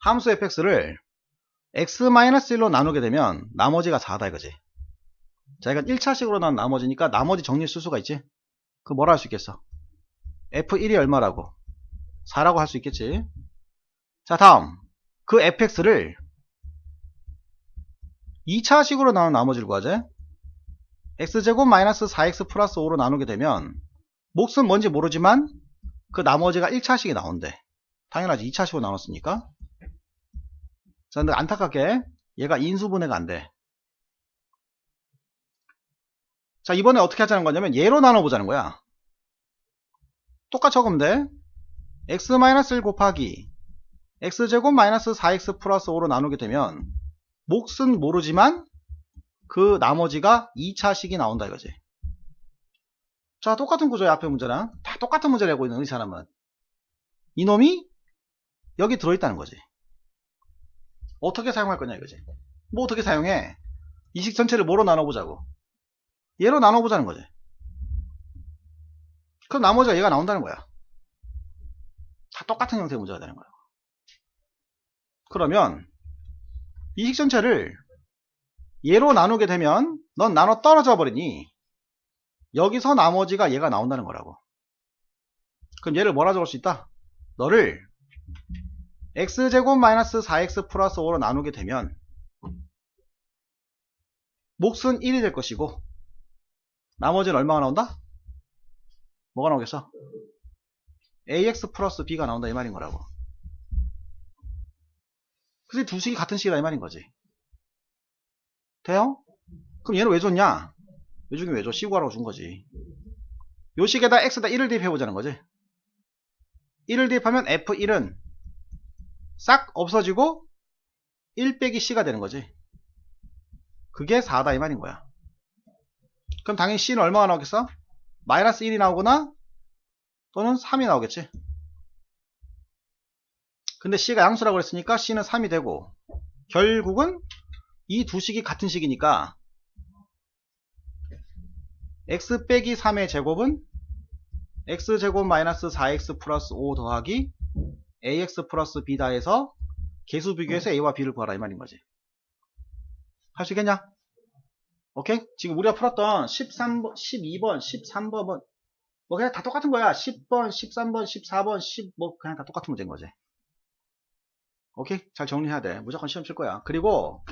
함수 fx를 x-1로 나누게 되면 나머지가 4다 이거지. 자, 이건 1차식으로 나온 나머지니까 나머지 정리 쓸 수가 있지. 그 뭐라 할 수 있겠어? f1이 얼마라고? 4라고 할 수 있겠지. 자, 다음. 그 fx를 2차식으로 나온 나머지를 구하자. x제곱 마이너스 4x 플러스 5로 나누게 되면 몫은 뭔지 모르지만 그 나머지가 1차식이 나온대. 당연하지. 2차식으로 나눴으니까. 자, 근데 안타깝게 얘가 인수분해가 안 돼. 자, 이번에 어떻게 하자는 거냐면 얘로 나눠보자는 거야. 똑같이 적으면 돼. x-1 곱하기 x제곱 마이너스 4x 플러스 5로 나누게 되면 몫은 모르지만 그 나머지가 2차식이 나온다 이거지. 자, 똑같은 구조야 앞에 문제랑. 다 똑같은 문제를 내고 있는 이 사람은. 이놈이 여기 들어있다는 거지. 어떻게 사용할 거냐 이거지. 뭐 어떻게 사용해? 이식 전체를 뭐로 나눠보자고. 얘로 나눠보자는 거지. 그럼 나머지가 얘가 나온다는 거야. 다 똑같은 형태의 문제가 되는 거야. 그러면 이식 전체를 얘로 나누게 되면 넌 나눠 떨어져 버리니 여기서 나머지가 얘가 나온다는 거라고. 그럼 얘를 뭐라 적을 수 있다? 너를 x제곱 마이너스 4x 플러스 5로 나누게 되면 몫은 1이 될 것이고 나머지는 얼마가 나온다? 뭐가 나오겠어? ax 플러스 b가 나온다 이 말인 거라고. 그래서 두 식이 같은 식이다 이 말인 거지. 돼요? 그럼 얘는 왜 줬냐? 왜 주긴 왜 줘? 시구하라고 준 거지. 요 식에다 x에다 1을 대입해 보자는 거지. 1을 대입하면 f1은 싹 없어지고 1 빼기 c가 되는 거지. 그게 4다 이 말인 거야. 그럼 당연히 c는 얼마가 나오겠어? 마이너스 1이 나오거나 또는 3이 나오겠지. 근데 c가 양수라고 그랬으니까 c는 3이 되고 결국은 이 두 식이 같은 식이니까 x 빼기 3의 제곱은 x제곱 마이너스 4x 플러스 5 더하기 ax 플러스 b다 해서 개수 비교해서 a와 b를 구하라 이 말인 거지. 할 수 있겠냐? 오케이? 지금 우리가 풀었던 13번, 12번, 13번 뭐 그냥 다 똑같은 거야. 10번, 13번, 14번, 10 뭐 그냥 다 똑같은 문제인 거지. 오케이? 잘 정리해야 돼. 무조건 시험 칠 거야. 그리고